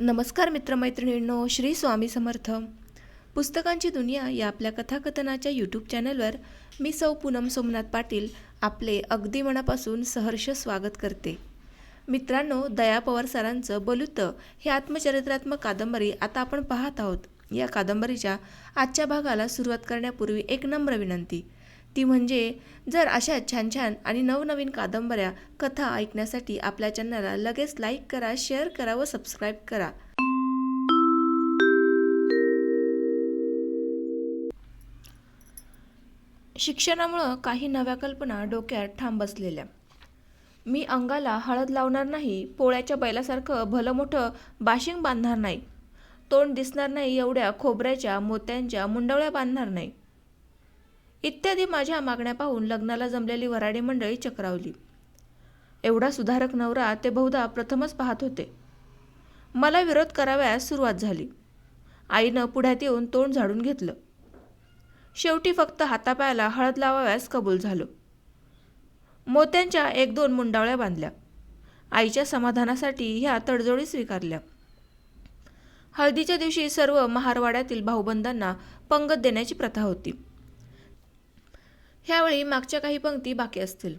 नमस्कार मित्रमैत्रिणींनो श्री स्वामी समर्थ. पुस्तकांची दुनिया या आपल्या कथाकथनाच्या यूट्यूब चॅनलवर मी सौ पूनम सोमनाथ पाटील आपले अगदी मनापासून सहर्ष स्वागत करते. मित्रांनो दया पवार सरांचं बलुत हे आत्मचरित्रात्मक कादंबरी आता आपण पाहत आहोत. या कादंबरीच्या आजच्या भागाला सुरुवात करण्यापूर्वी एक नम्र विनंती. ती म्हणजे जर अशा छान छान आणि नवनवीन कादंबऱ्या कथा ऐकण्यासाठी आपल्या चॅनलला लगेच लाईक करा शेअर करा व सबस्क्राईब करा. शिक्षणामुळं काही नव्या कल्पना डोक्यात ठाम बसलेल्या. मी अंगाला हळद लावणार नाही पोळ्याच्या बैलासारखं भलं मोठं बाशिंग बांधणार नाही. तोंड दिसणार नाही एवढ्या खोबऱ्याच्या मोत्यांच्या मुंडवळ्या बांधणार नाही. इत्यादी माझ्या मागण्या पाहून लग्नाला जमलेली वराडी मंडळी चक्रावली. एवढा सुधारक नवरा ते बहुधा प्रथमच पाहत होते. मला विरोध करावयास सुरुवात झाली. आईनं पुढ्यात येऊन तोंड झाडून घेतलं. शेवटी फक्त हातापायाला हळद लावाव्यास कबूल झालो. मोत्यांच्या एक दोन मुंडावळ्या बांधल्या. आईच्या समाधानासाठी ह्या तडजोडी स्वीकारल्या. हळदीच्या दिवशी सर्व महारवाड्यातील भाऊबंदांना पंगत देण्याची प्रथा होती. ह्यावेळी मागच्या काही पंक्ती बाकी असतील.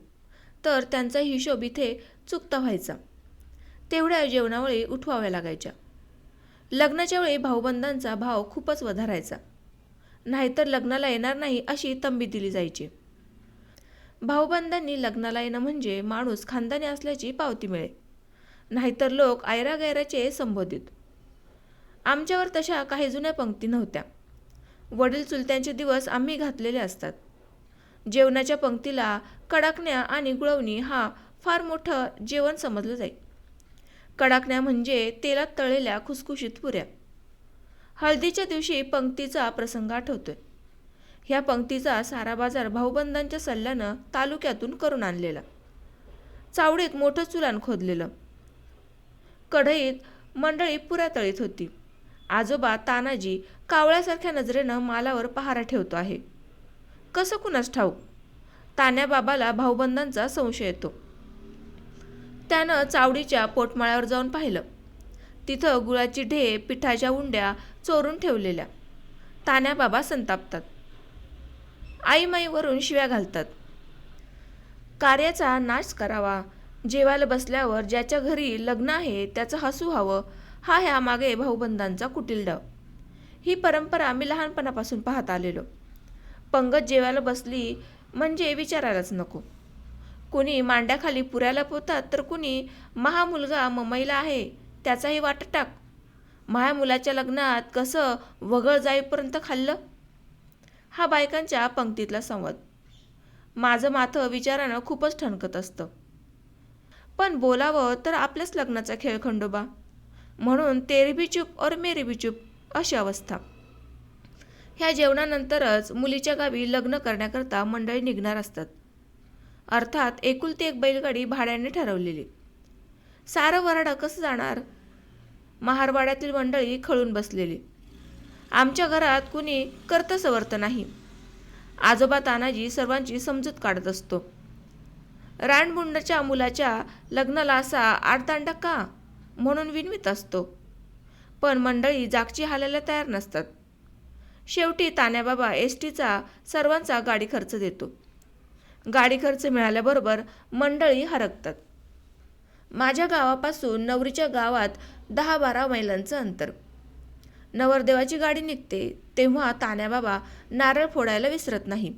तर त्यांचा हिशोब इथे चुकता व्हायचा. तेवढ्या जेवणावेळी उठवाव्या लागायच्या. लग्नाच्या वेळी भाऊबंदांचा भाव खूपच वधारायचा. नाहीतर लग्नाला येणार नाही अशी तंबी दिली जायची. भाऊबंदांनी लग्नाला येणं म्हणजे माणूस खानदानी असल्याची पावती मिळे. नाहीतर लोक आयरागैराचे संबोधित. आमच्यावर तशा काही जुन्या पंक्ती नव्हत्या. वडील चुलत्यांचे दिवस आम्ही घातलेले असतात. जेवणाच्या पंक्तीला कडाकण्या आणि गुळवणी हा फार मोठं जेवण समजलं जाईल कडाकण्या म्हणजे तेलात तळलेल्या खुसखुशीत पुऱ्या. हळदीच्या दिवशी पंक्तीचा प्रसंग आठवतोय. ह्या पंक्तीचा सारा बाजार भाऊबंदांच्या सल्ल्यानं तालुक्यातून करून आणलेला. चावडीत मोठं चुलान खोदलेलं. कढईत मंडळी पुऱ्या तळीत होती. आजोबा तानाजी कावळ्यासारख्या नजरेनं मालावर पहारा ठेवतो आहे. कसं कुणास ठाऊक? तान्याबाबाला भाऊबंदांचा संशय येतो. त्यानं चावडीच्या पोटमाळ्यावर जाऊन पाहिलं. तिथं गुळाची ढे पिठाच्या उंड्या चोरून ठेवलेल्या. तान्याबाबा संतापतात. आईमाईवरून शिव्या घालतात. कार्याचा नाश करावा जेवायला बसल्यावर ज्याच्या घरी लग्न आहे त्याचं हसू हवं हा ह्या मागे भाऊबंदांचा कुटील डाव ही परंपरा आम्ही लहानपणापासून पाहत आलेलो. पंगत जेवायला बसली म्हणजे विचारायलाच नको. कुणी मांड्याखाली पुऱ्याला पोतात तर कुणी महामुलगा ममईला आहे त्याचाही वाट टाक. माया मुलाच्या लग्नात कसं वगळ जाईपर्यंत खाल्लं? हा बायकांच्या पंक्तीतला संवाद. माझं माथं विचारानं खूपच ठणकत असतं. पण बोलावं तर आपल्याच लग्नाचा खेळ खंडोबा म्हणून तेरी बी चूप और मेरी बी चूप अशी अवस्था. ह्या जेवणानंतरच मुलीच्या गावी लग्न करण्याकरता मंडळी निघणार असतात. अर्थात एकुलती एक बैलगाडी भाड्याने ठरवलेली. सारं वराडं कसं जाणार? महारवाड्यातील मंडळी खळून बसलेली. आमच्या घरात कुणी कर्तसवर्त नाही. आजोबा तानाजी सर्वांची समजूत काढत असतो. रानबुंडच्या मुलाच्या लग्नाला असा आडदांडा का? म्हणून विनवित असतो. पण मंडळी जागची हालायला तयार नसतात. शेवटी तान्याबाबा एस टीचा सर्वांचा गाडी खर्च देतो. गाडी खर्च मिळाल्याबरोबर मंडळी हरकतात. माझ्या गावापासून नवरीच्या गावात दहा बारा मैलांचं अंतर. नवरदेवाची गाडी निघते तेव्हा तान्याबाबा नारळ फोडायला विसरत नाही.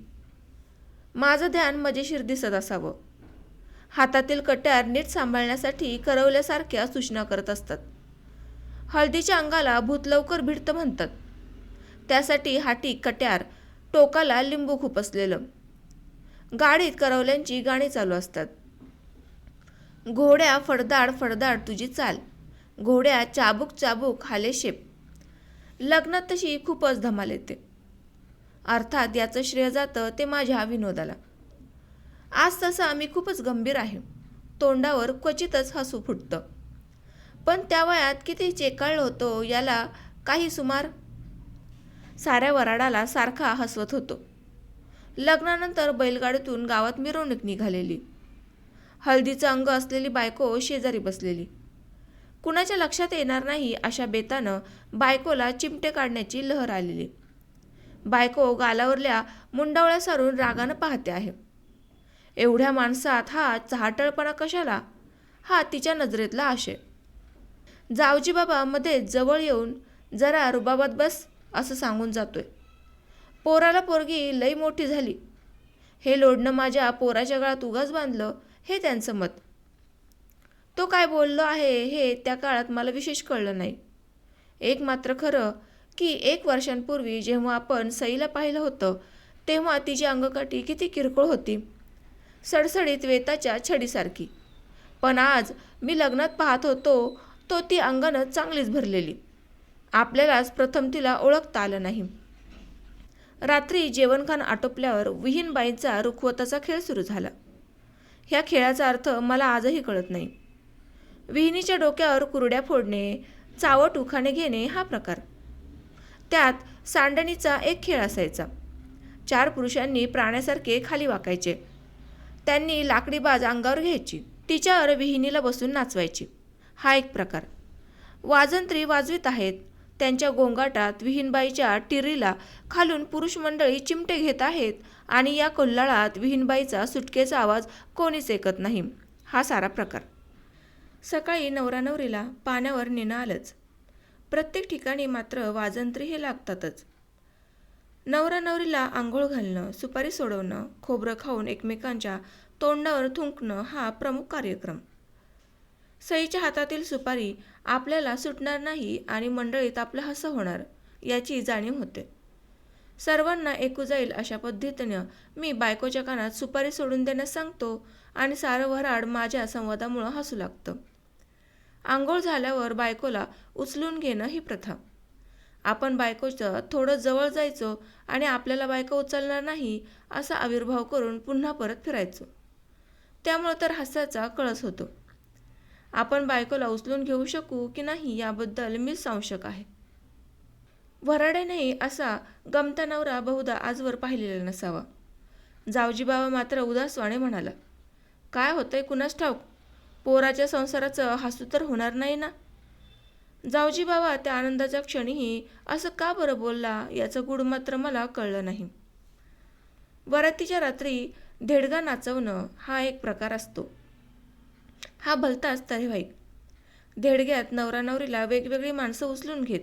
माझं ध्यान मजेशीर दिसत असावं. हातातील कट्यार नीट सांभाळण्यासाठी करवल्यासारख्या सूचना करत असतात. हळदीच्या अंगाला भूत लवकर भिडतं म्हणतात. त्यासाठी हाटी कट्यार टोकाला लिंबू खुपसलेलं. गाडीत करवल्यांची गाणी चालू असतात. घोड्या फडदाड फडदाड तुझी चाल. घोड्या चाबूक चाबूक हाले शेप. लग्नात तशी खूपच धमाल येते. अर्थात याचं श्रेय जातं ते माझ्या विनोदाला. आज तसं आम्ही खूपच गंभीर आहे. तोंडावर क्वचितच हसू फुटतं. पण त्या वयात किती चेकाळलं होतो याला काही सुमार साऱ्या वराडाला सारखा हसवत होतो. लग्नानंतर बैलगाडीतून गावात मिरवणूक निघालेली. हळदीचं अंग असलेली बायको शेजारी बसलेली. कुणाच्या लक्षात येणार नाही अशा बेतानं बायकोला चिमटे काढण्याची लहर आलेली. बायको गालावरल्या मुंडावळ्या सारून रागानं पाहते आहे. एवढ्या माणसात हा चहाटळपणा कशाला? हा तिच्या नजरेतला आशय. जावजी बाबा मध्ये जवळ येऊन जरा रुबाबात बस. असं सांगून जातोय. पोराला पोरगी लई मोठी झाली. हे लोडणं माझ्या पोराच्या काळात उगाच बांधलं हे त्यांचं मत. तो काय बोललो आहे हे त्या काळात मला विशेष कळलं नाही. एक मात्र खरं की एक वर्षांपूर्वी जेव्हा आपण सईला पाहिलं होतं तेव्हा तिची अंगकाठी किती किरकोळ होती. सडसडीत वेताच्या छडीसारखी. पण आज मी लग्नात पाहत होतो तो ती अंगानं चांगलीच भरलेली. आपल्यालाच प्रथम तिला ओळखता आलं नाही. रात्री जेवणखान आटोपल्यावर विहीनबाईंचा रुखवताचा खेळ सुरू झाला. ह्या खेळाचा अर्थ मला आजही कळत नाही. विहिनीच्या डोक्यावर कुरड्या फोडणे चावट उखाणे घेणे हा प्रकार. त्यात सांडणीचा एक खेळ असायचा. चार पुरुषांनी प्राण्यासारखे खाली वाकायचे. त्यांनी लाकडी बाज अंगावर घ्यायची. तिच्यावर विहिनीला बसून नाचवायची. हा एक प्रकार. वाजंत्री वाजवीत आहेत. त्यांच्या गोंगाटात विहीनबाईच्या टिरीला खालून पुरुष मंडळी चिमटे घेत आहेत आणि या कोल्हाळात विहीनबाईचा सुटकेचा आवाज कोणीच ऐकत नाही. हा सारा प्रकार. सकाळी नवरा नवरीला पाण्यावर नेणं आलंच. प्रत्येक ठिकाणी मात्र वाजंत्री हे लागतातच. नवरा नवरीला आंघोळ घालणं सुपारी सोडवणं खोबरं खाऊन एकमेकांच्या तोंडावर थुंकणं हा प्रमुख कार्यक्रम. सईच्या हातातील सुपारी आपल्याला सुटणार नाही आणि मंडळीत आपलं हसं होणार याची जाणीव होते. सर्वांना ऐकू जाईल अशा पद्धतीनं मी बायकोच्या कानात सुपारी सोडून देण्यास सांगतो आणि सारं वराड माझ्या संवादामुळं हसू लागतं. आंघोळ झाल्यावर बायकोला उचलून घेणं ही प्रथा. आपण बायकोचं थोडं जवळ जायचो आणि आपल्याला बायको उचलणार नाही असा आविर्भाव करून पुन्हा परत फिरायचो. त्यामुळं तर हास्याचा कळस होतो. आपण बायकोला उचलून घेऊ शकू की नाही याबद्दल मी संशक आहे. वराडे नाही असा गमता नवरा बहुधा आजवर पाहिलेला नसावा. जावजीबाबा मात्र उदासवाणे म्हणाला काय होतंय कुणास ठाऊक? पोराच्या संसाराचं हसू तर होणार नाही ना? जावजीबाबा त्या आनंदाच्या क्षणीही असं का बरं बोलला याचं गुड मात्र मला कळलं नाही. वरातीच्या रात्री धेडगा नाचवणं हा एक प्रकार असतो. हा भलताच भाई धेडग्यात नवरा नवरीला वेगवेगळी माणसं उचलून घेत.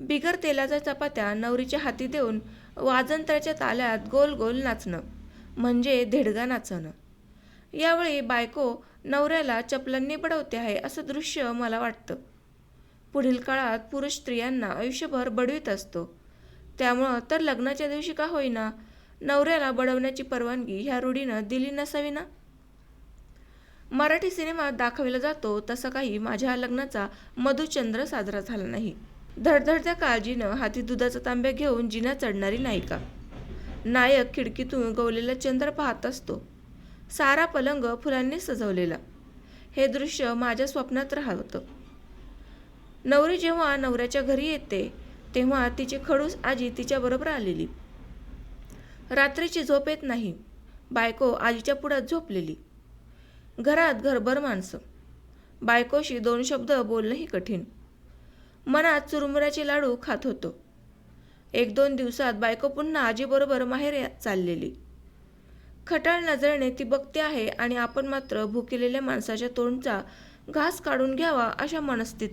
बिगर तेलाच्या चपात्या नवरीच्या हाती देऊन वाजंत्र्याच्या ताल्यात गोल गोल नाचणं म्हणजे धेडगा नाचणं. यावेळी बायको नवऱ्याला चपलांनी बडवते आहे असं दृश्य मला वाटतं. पुढील काळात पुरुष स्त्रियांना आयुष्यभर बडवीत असतो. त्यामुळं तर लग्नाच्या दिवशी का होईना नवऱ्याला बडवण्याची परवानगी ह्या रूढीनं दिली नसावी ना? मराठी सिनेमात दाखविला जातो तसा काही माझ्या लग्नाचा मधुचंद्र साजरा झाला नाही. धडधडत्या काळजीनं हाती दुधाचा तांब्या घेऊन जिना चढणारी नायिका. नायक खिडकीतून गवलेला चंद्र पाहत असतो. सारा पलंग फुलांनी सजवलेला. हे दृश्य माझ्या स्वप्नात राहतं. नवरी जेव्हा नवऱ्याच्या घरी येते तेव्हा तिची खडूस आजी तिच्याबरोबर आलेली. रात्रीची झोप येत नाही. बायको आजीच्या पुढ्यात झोपलेली. घरात घरभर माणसं. बायकोशी दोन शब्द बोलणंही कठीण. मनात चुरमुऱ्याचे लाडू खात होतो. एक दोन दिवसात बायको पुन्हा आजीबरोबर माहेर चाललेली. खटाळ नजरेने ती बघते आहे आणि आपण मात्र भुकेलेल्या माणसाच्या तोंडचा घास काढून घ्यावा अशा मनस्थित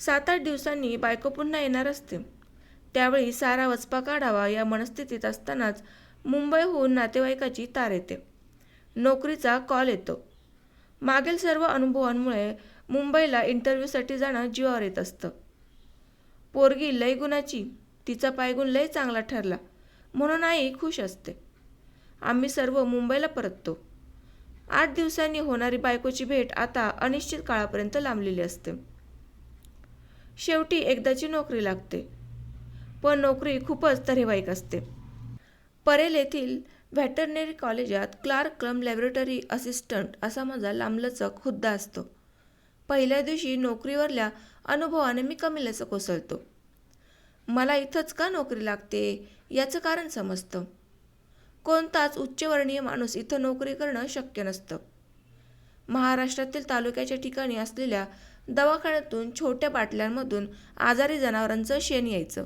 सात आठ दिवसांनी बायको पुन्हा येणार असते. त्यावेळी सारा वचपा काढावा या मनस्थितीत असतानाच मुंबईहून नातेवाईकाची तार येते. नोकरीचा कॉल येतो. मागील सर्व अनुभवांमुळे मुंबईला इंटरव्ह्यूसाठी जाणं जीवावर येत असतं. पोरगी लय गुणाची तिचा पायगुण लय चांगला ठरला म्हणून आई खुश असते. आम्ही सर्व मुंबईला परततो. आठ दिवसांनी होणारी बायकोची भेट आता अनिश्चित काळापर्यंत लांबलेली असते. शेवटी एकदाची नोकरी लागते. पण नोकरी खूपच तरेवाईक असते. परेल येथील व्हॅटरनरी कॉलेजात क्लार्क कम लॅबोरेटरी असिस्टंट असा माझा लांबलचक हुद्दा असतो. पहिल्या दिवशी नोकरीवरल्या अनुभवाने मी कमीलच कोसळतो मला इथंच का नोकरी लागते? याचं कारण समजतं. कोणताच उच्चवर्णीय माणूस इथं नोकरी करणं शक्य नसतं. महाराष्ट्रातील तालुक्याच्या ठिकाणी असलेल्या दवाखान्यातून छोट्या बाटल्यांमधून आजारी जनावरांचं शेण यायचं.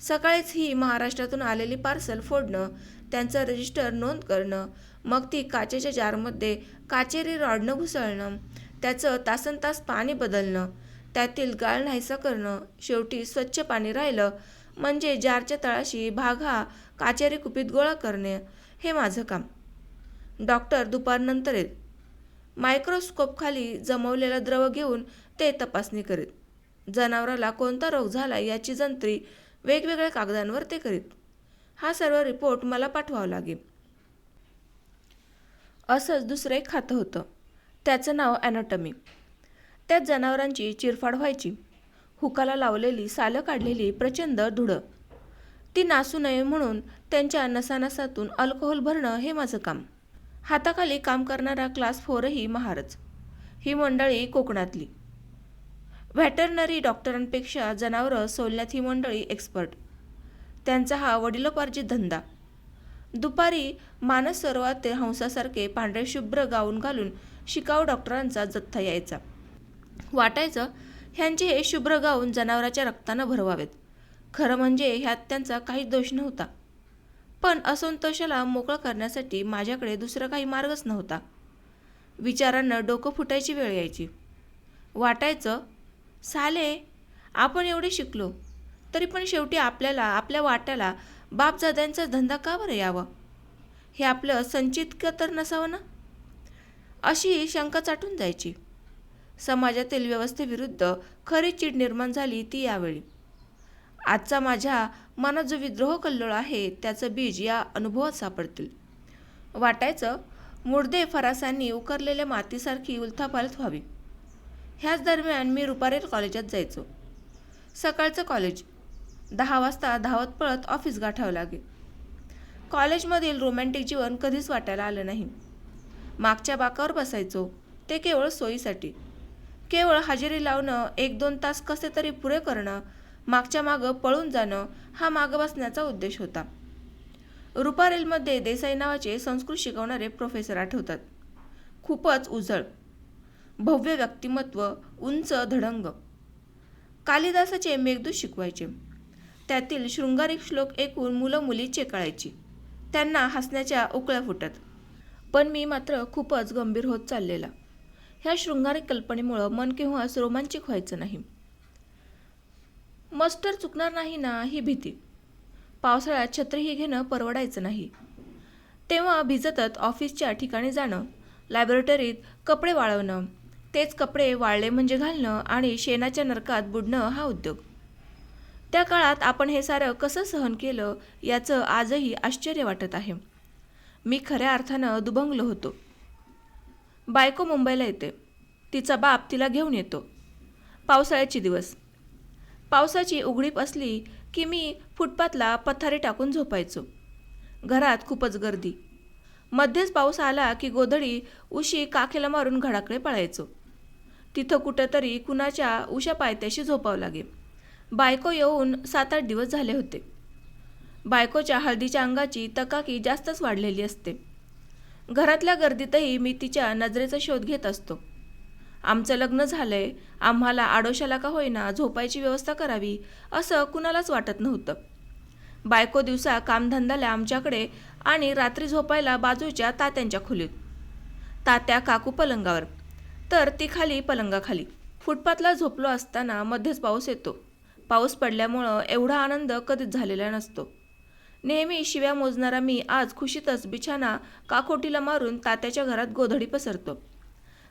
सकाळीच ही महाराष्ट्रातून आलेली पार्सल फोडणं त्यांचं रजिस्टर नोंद करणं. मग ती काचेच्या जारमध्ये काचेरी रॉडनं घुसळणं. त्याचं तासन तास पाणी बदलणं. त्यातील गाळ नाहीसा करणं. शेवटी स्वच्छ पाणी राहिलं. म्हणजे जारच्या तळाशी भाग हा काचेरी कुपीत गोळा करणे. हे माझं काम. डॉक्टर दुपारनंतर येत मायक्रोस्कोपखाली जमवलेला द्रव घेऊन ते तपासणी करीत. जनावराला कोणता रोग झाला याची जंत्री वेगवेगळ्या कागदांवर ते करीत. हा सर्व रिपोर्ट मला पाठवावा लागेल. असंच दुसरं एक खातं होतं. त्याचं नाव ॲनाटमी त्यात जनावरांची चिरफाड व्हायची. हुकाला लावलेली सालं काढलेली प्रचंड धुडं. ती नासू नये म्हणून त्यांच्या नसानसातून अल्कोहोल भरणं हे माझं काम. हाताखाली काम करणारा क्लास फोरही महारच. ही मंडळी कोकणातली. व्हॅटरनरी डॉक्टरांपेक्षा जनावरं सोलण्यात ही मंडळी एक्सपर्ट त्यांचा हा वडिलोपार्जित धंदा. दुपारी मानस सरोवरात हंसासारखे पांढरे शुभ्र गाऊन घालून शिकाऊ डॉक्टरांचा जथ्था यायचा. वाटायचं ह्यांचे हे शुभ्र गाऊन जनावराच्या रक्तानं भरवावेत. खरं म्हणजे ह्यात त्यांचा काहीच दोष नव्हता. पण असंतोषाला मोकळं करण्यासाठी माझ्याकडे दुसरा काही मार्गच नव्हता. विचारांना डोकं फुटायची वेळ यायची. वाटायचं साले आपण एवढे शिकलो. तरी पण शेवटी आपल्याला आपल्या वाट्याला बापजाद्यांचा धंदा का बरं यावा? हे आपलं संचित तर नसावं ना? अशी शंका चाटून जायची. समाजातील व्यवस्थेविरुद्ध खरी चीड निर्माण झाली ती यावेळी. आजचा माझ्या मनात जो विद्रोह कल्लोळ आहे त्याचं बीज या अनुभवात सापडतील. वाटायचं मुर्दे फरासांनी उकरलेल्या मातीसारखी उलथापालथ व्हावी. ह्याच दरम्यान मी रुपारेल कॉलेजात जायचो. सकाळचं कॉलेज दहा वाजता धावत पळत ऑफिस गाठावं लागे कॉलेजमधील रोमॅन्टिक जीवन कधीच वाटायला आलं नाही. मागच्या बाकावर बसायचो ते केवळ सोयीसाठी. केवळ हजेरी लावणं एक दोन तास कसे तरी पुरे करणं मागच्या मागं पळून जाणं हा मागं बसण्याचा उद्देश होता. रुपारेलमध्ये देसाई नावाचे संस्कृत शिकवणारे प्रोफेसर आठवतात. खूपच उजळ भव्य व्यक्तिमत्व उंच धडंग. कालिदासाचे मेघदूत शिकवायचे. त्यातील शृंगारिक श्लोक ऐकून मुलं मुली चेकाळायची. त्यांना हसण्याच्या उकळ्या फुटत. पण मी मात्र खूपच गंभीर होत चाललेला. ह्या शृंगारिक कल्पनेमुळं मन केव्हाच रोमांचिक व्हायचं नाही. मस्टर चुकणार नाही ना ही भीती. पावसाळ्यात छत्रीही घेणं परवडायचं नाही. तेव्हा भिजतच ऑफिसच्या ठिकाणी जाणं लॅबोरेटरीत कपडे वाळवणं तेच कपडे वाळले म्हणजे घालणं आणि शेणाच्या नरकात बुडणं हा उद्योग. त्या काळात आपण हे सारं कसं सहन केलं याचं आजही आश्चर्य वाटत आहे. मी खऱ्या अर्थानं दुभंगलो होतो. बायको मुंबईला येते. तिचा बाप तिला घेऊन येतो. पावसाळ्याचे दिवस. पावसाची उघडीप असली की मी फुटपाथला पथारी टाकून झोपायचो. घरात खूपच गर्दी. मध्येच पाऊस आला की गोधडी उशी काखेला मारून घडाकडे पळायचो. तिथं कुठंतरी कुणाच्या उशा पायथ्याशी झोपावं लागेल. बायको येऊन सात आठ दिवस झाले होते. बायकोच्या हळदीच्या अंगाची तकाकी जास्तच वाढलेली असते. घरातल्या गर्दीतही मी तिच्या नजरेचा शोध घेत असतो. आमचं लग्न झालंय आम्हाला आडोशाला का होईना झोपायची व्यवस्था करावी असं कुणालाच वाटत नव्हतं. बायको दिवसा कामधंद्याला आमच्याकडे आणि रात्री झोपायला बाजूच्या तात्यांच्या खोलीत. तात्या काकू पलंगावर. तर ती खाली पलंगाखाली. फुटपाथला झोपलो असताना मध्येच पाऊस येतो. पाऊस पडल्यामुळं एवढा आनंद कधीच झालेला नसतो. नेहमी शिव्या मोजणारा मी आज खुशीतच बिछाना काकोटीला मारून तात्याच्या घरात गोधडी पसरतो.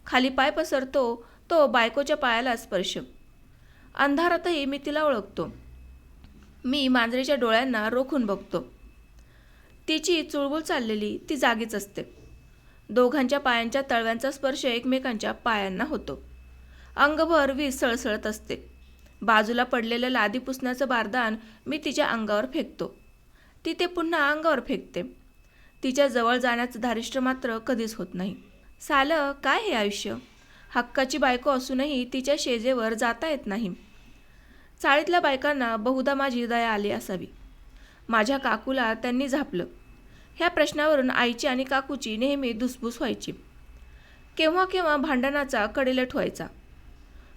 खाली पाय पसरतो तो बायकोच्या पायाला स्पर्श. अंधारातही मी तिला ओळखतो. मी मांजरीच्या डोळ्यांना रोखून बघतो. तिची चुळबुळ चाललेली ती जागीच असते. दोघांच्या पायांच्या तळव्यांचा स्पर्श एकमेकांच्या पायांना होतो. अंगभर वीज सळसळत असते. बाजूला पडलेलं लादी पुसण्याचं बारदान मी तिच्या अंगावर फेकतो. ती ते पुन्हा अंगावर फेकते. तिच्या जवळ जाण्याचं धारिष्ट्य मात्र कधीच होत नाही. सालं काय हे आयुष्य? हक्काची बायको असूनही तिच्या शेजेवर जाता येत नाही. चाळीतल्या बायकांना बहुधा माझी दया आली असावी. माझ्या काकूला त्यांनी झापलं. ह्या प्रश्नावरून आईची आणि काकूची नेहमी धुसफूस व्हायची. केव्हा केव्हा भांडणाचा कडेलट व्हायचा.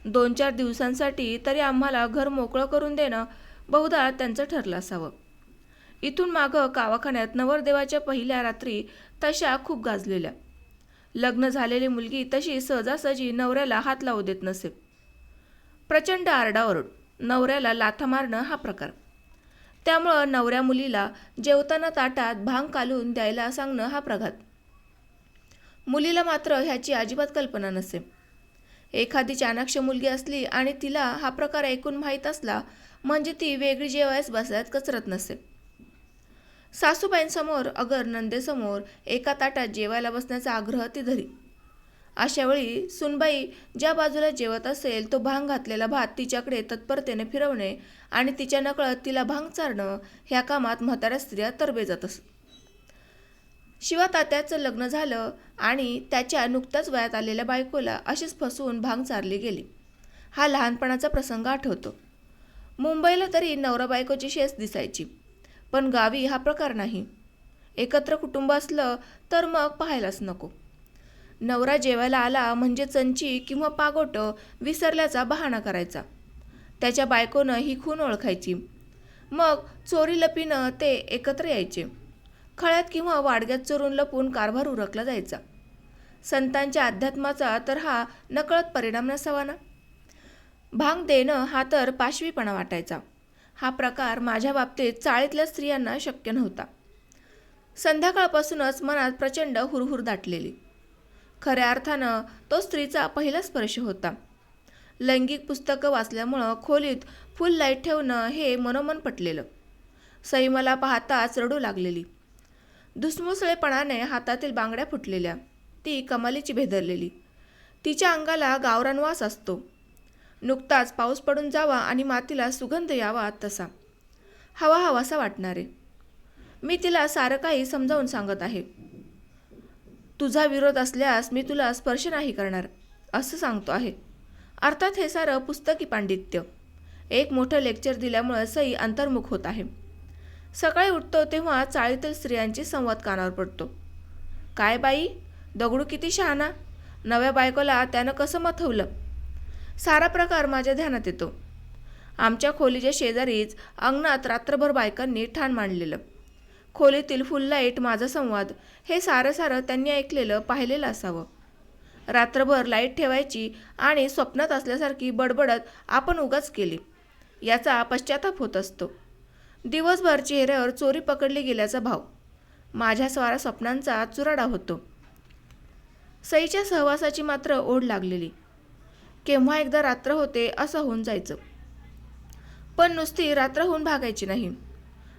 दोन चार दिवसांसाठी तरी आम्हाला घर मोकळं करून देणं बहुधा त्यांचं ठरलं असावं. इथून मागं कावाखान्यात नवरदेवाच्या पहिल्या रात्री तशा खूप गाजलेल्या. लग्न झालेली मुलगी तशी सहजासहजी नवऱ्याला हात लावू देत नसे. प्रचंड आरडाओरड नवऱ्याला लाथा मारणं हा प्रकार. त्यामुळं नवऱ्या मुलीला जेवताना ताटात भांग कालून द्यायला सांगणं हा प्रघात. मुलीला मात्र ह्याची अजिबात कल्पना नसे. एखादी चाणाक्ष मुलगी असली आणि तिला हा प्रकार ऐकून माहीत असला म्हणजे ती वेगळी जेवायस बसायत कचरत नसे. सासूबाईंसमोर अगर नंदेसमोर एका ताटात जेवायला बसण्याचा आग्रह ती धरी. अशावेळी सुनबाई ज्या बाजूला जेवत असेल तो भांग घातलेला भात तिच्याकडे तत्परतेने फिरवणे आणि तिच्या नकळत तिला भांग चारणं ह्या कामात म्हाताऱ्या स्त्रिया तरबे जात असत शिवा तात्याचं लग्न झालं आणि त्याच्या नुकत्याच वयात आलेल्या बायकोला अशीच फसवून भांग चारली गेली. हा लहानपणाचा प्रसंग आठवतो. मुंबईला तरी नवरा बायकोची शेस दिसायची पण गावी हा प्रकार नाही. एकत्र कुटुंब असलं तर मग पाहायलाच नको. नवरा जेवायला आला म्हणजे चंची किंवा पागोटं विसरल्याचा बहाणा करायचा. त्याच्या बायकोनं ही खून ओळखायची. मग चोरी लपीनं ते एकत्र यायचे. खळ्यात किंवा वाडग्यात चोरून लपून कारभार उरकला जायचा. संतांच्या अध्यात्माचा तर हा नकळत परिणाम नसावा ना? भांग देणं हा तर पाशवीपणा वाटायचा. हा प्रकार माझ्या बाबतीत चाळीतल्या स्त्रियांना शक्य नव्हता. संध्याकाळपासूनच मनात प्रचंड हुरहुर दाटलेली. खऱ्या अर्थानं तो स्त्रीचा पहिला स्पर्श होता. लैंगिक पुस्तकं वाचल्यामुळं खोलीत फुल लाइट ठेवणं हे मनोमन पटलेलं. सैमाला पाहताच रडू लागलेली. धुसमुसळेपणाने हातातील बांगड्या फुटलेल्या. ती कमालीची भेदरलेली. तिच्या अंगाला गावरान वास असतो. नुकताच पाऊस पडून जावा आणि मातीला सुगंध यावा तसा. हवा हवासा वाटणारे. मी तिला सारं काही समजावून सांगत आहे. तुझा विरोध असल्यास मी तुला स्पर्श नाही करणार असं सांगतो आहे. अर्थात हे सारं पुस्तकी पांडित्य. एक मोठं लेक्चर दिल्यामुळं सई अंतर्मुख होत आहे. सकाळी उठतो तेव्हा चाळीतील स्त्रियांची संवाद कानावर पडतो. काय बाई? दगडू किती शहाणा? नव्या बायकोला त्यानं कसं मथवलं? सारा प्रकार माझ्या ध्यानात येतो. आमच्या खोलीच्या शेजारीच अंगणात रात्रभर बायकांनी ठाण मांडलेलं. खोलीतील फुल लाइट माझा संवाद हे सारं सारं त्यांनी ऐकलेलं पाहिलेलं असावं. रात्रभर लाइट ठेवायची आणि स्वप्नात असल्यासारखी बडबडत आपण उगाच केली. याचा पश्चाताप होत असतो. दिवसभर चेहऱ्यावर चोरी पकडली गेल्याचा भाव. माझ्या स्वारा स्वप्नांचा चुराडा होतो. सईच्या सहवासाची मात्र ओढ लागलेली. केव्हा एकदा रात्र होते असं होऊन जायचं. पण नुसती रात्र होऊन भागायची नाही.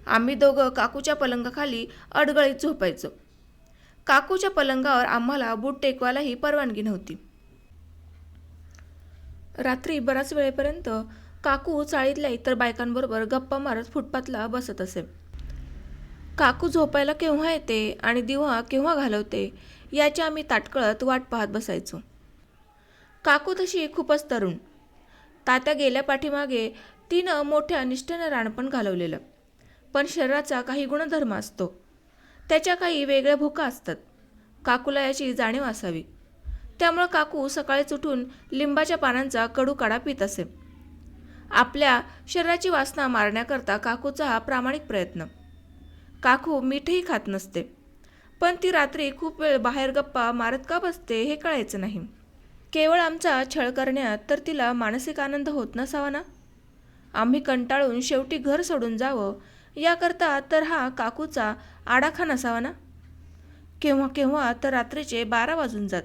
आम्ही दोघं काकूच्या पलंगाखाली अडगळीत झोपायचो. काकूच्या पलंगावर आम्हाला बूट टेकवायलाही परवानगी नव्हती. रात्री बराच वेळेपर्यंत काकू चाळीतल्या इतर बायकांबरोबर गप्पा मारत फुटपाथला बसत असे. काकू झोपायला केव्हा येते आणि दिवा केव्हा घालवते याची आम्ही ताटकळत वाट पाहत बसायचो. काकू तशी खूपच तरुण. तात्या गेल्या पाठीमागे तिनं मोठ्या निष्ठेनं रानपण घालवलेलं. पण शरीराचा काही गुणधर्म असतो. त्याच्या काही वेगळ्या भूका असतात. काकूला याची जाणीव असावी. त्यामुळं काकू सकाळीच उठून लिंबाच्या पानांचा कडू काढा पित असे. आपल्या शरीराची वासना मारण्याकरता काकूचा हा प्रामाणिक प्रयत्न. काकू मीठही खात नसते. पण ती रात्री खूप वेळ बाहेर गप्पा मारत का बसते हे कळायचं नाही. केवळ आमचा छळ करण्यात तर तिला मानसिक आनंद होत नसावा ना? आम्ही कंटाळून शेवटी घर सोडून जावं याकरता तर हा काकूचा आडाखा नसावा ना? केव्हा केव्हा तर रात्रीचे बारा वाजून जात.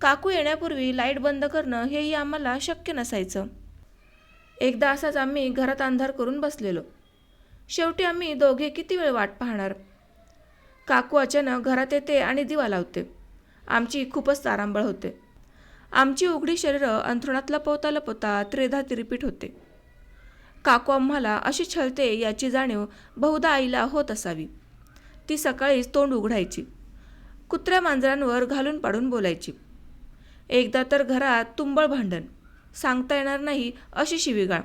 काकू येण्यापूर्वी लाइट बंद करणं हेही आम्हाला शक्य नसायचं. एकदा असाच आम्ही घरात अंधार करून बसलेलो. शेवटी आम्ही दोघे किती वेळ वाट पाहणार? काकू अचानक घरात येते आणि दिवा लावते. आमची खूपच तारांबळ होते. आमची उघडी शरीरं अंथरुणात लपवता लपवता त्रेधा तिरपीट होते. काकू आम्हाला अशी छळते याची जाणीव बहुधा आईला होत असावी. ती सकाळीच तोंड उघडायची. कुत्र्या मांजरांवर घालून पाडून बोलायची. एकदा तर घरात तुंबळ भांडण. सांगता येणार नाही अशी शिवीगाळ.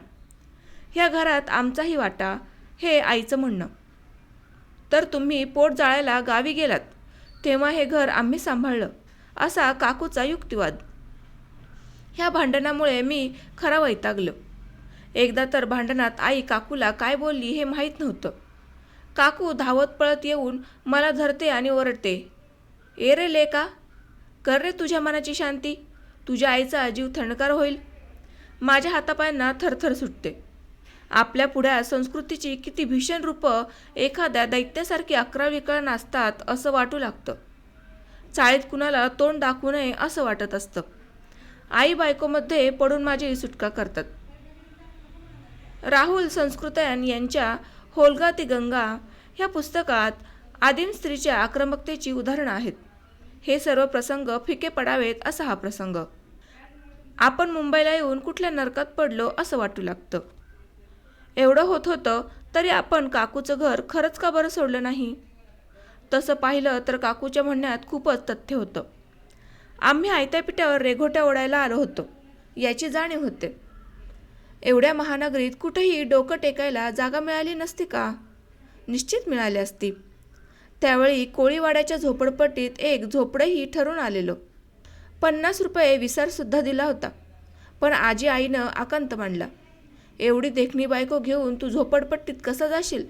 ह्या घरात आमचाही वाटा हे आईचं म्हणणं. तर तुम्ही पोट जाळायला गावी गेलात तेव्हा हे घर आम्ही सांभाळलं असा काकूचा युक्तिवाद. ह्या भांडणामुळे मी खरा वैतागलो. एकदा तर भांडणात आई काकूला काय बोलली हे माहीत नव्हतं. काकू धावत पळत येऊन मला धरते आणि ओरडते ए रे लेका कर रे तुझ्या मनाची शांती तुझ्या आईचा जीव थंडकार होईल. माझ्या हातापायांना थरथर सुटते. आपल्या पुढ्या संस्कृतीची किती भीषण रूपं एखाद्या दैत्यासारखी अकरा विकळ नाचतात असं वाटू लागतं. चाळीत कुणाला तोंड दाखवू नये असं वाटत असतं. आई बायकोमध्ये पडून माझी सुटका करतात. राहुल संस्कृतयन यांच्या होलगा ती गंगा ह्या पुस्तकात आदिम स्त्रीच्या आक्रमकतेची उदाहरणं आहेत. हे सर्व प्रसंग फिके पडावेत असा हा प्रसंग. आपण मुंबईला येऊन कुठल्या नरकात पडलो असं वाटू लागतं. एवढं होत होतं तरी आपण काकूचं घर खरंच का बरं सोडलं नाही? तसं पाहिलं तर काकूच्या म्हणण्यात खूपच तथ्य होतं. आम्ही आयत्या पिठावर रेघोट्या ओढायला आलो होतो. याची जाणीव होते. एवढ्या महानगरीत कुठेही डोकं टेकायला जागा मिळाली नसती का? निश्चित मिळाली असती. त्यावेळी कोळीवाड्याच्या झोपडपट्टीत एक झोपडंही ठरून आलेलो. पन्नास रुपये विसारसुद्धा दिला होता. पण आजी आईनं आकांत मांडला. एवढी देखणी बायको घेऊन तू झोपडपट्टीत कसं जाशील?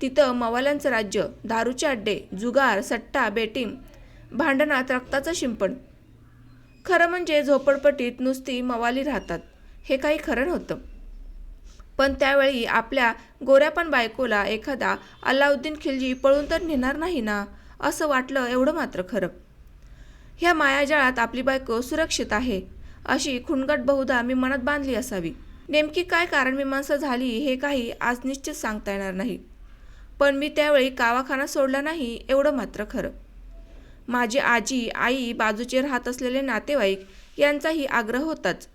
तिथं मवाल्यांचं राज्य दारूचे अड्डे जुगार सट्टा बेटीम भांडणात रक्ताचं शिंपण. खरं म्हणजे झोपडपट्टीत नुसती मवाली राहतात. हे काही खरं नव्हतं. पण त्यावेळी आपल्या गोऱ्यापण बायकोला एखादा अल्लाउद्दीन खिलजी पळून तर नेणार नाही ना असं वाटलं एवढं मात्र खरं. ह्या मायाजाळात आपली बायको सुरक्षित आहे. अशी खुणगट बहुधा मी मनात बांधली असावी. नेमकी काय कारण मीमांसा झाली हे काही आज निश्चित सांगता येणार नाही. पण मी त्यावेळी कावाखाना सोडला नाही एवढं मात्र खरं. माझी आजी आई बाजूचे राहत असलेले नातेवाईक यांचाही आग्रह होताच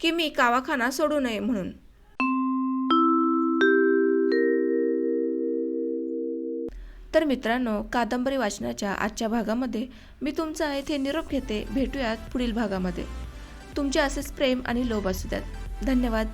की मी कावाखाना सोडू नये म्हणून. तर मित्रांनो कादंबरी वाचनाच्या आजच्या भागामध्ये मी तुमचा येथे निरोप घेते. भेटूयात पुढील भागामध्ये. तुमचे असेच प्रेम आणि लोभ असू द्यात. धन्यवाद.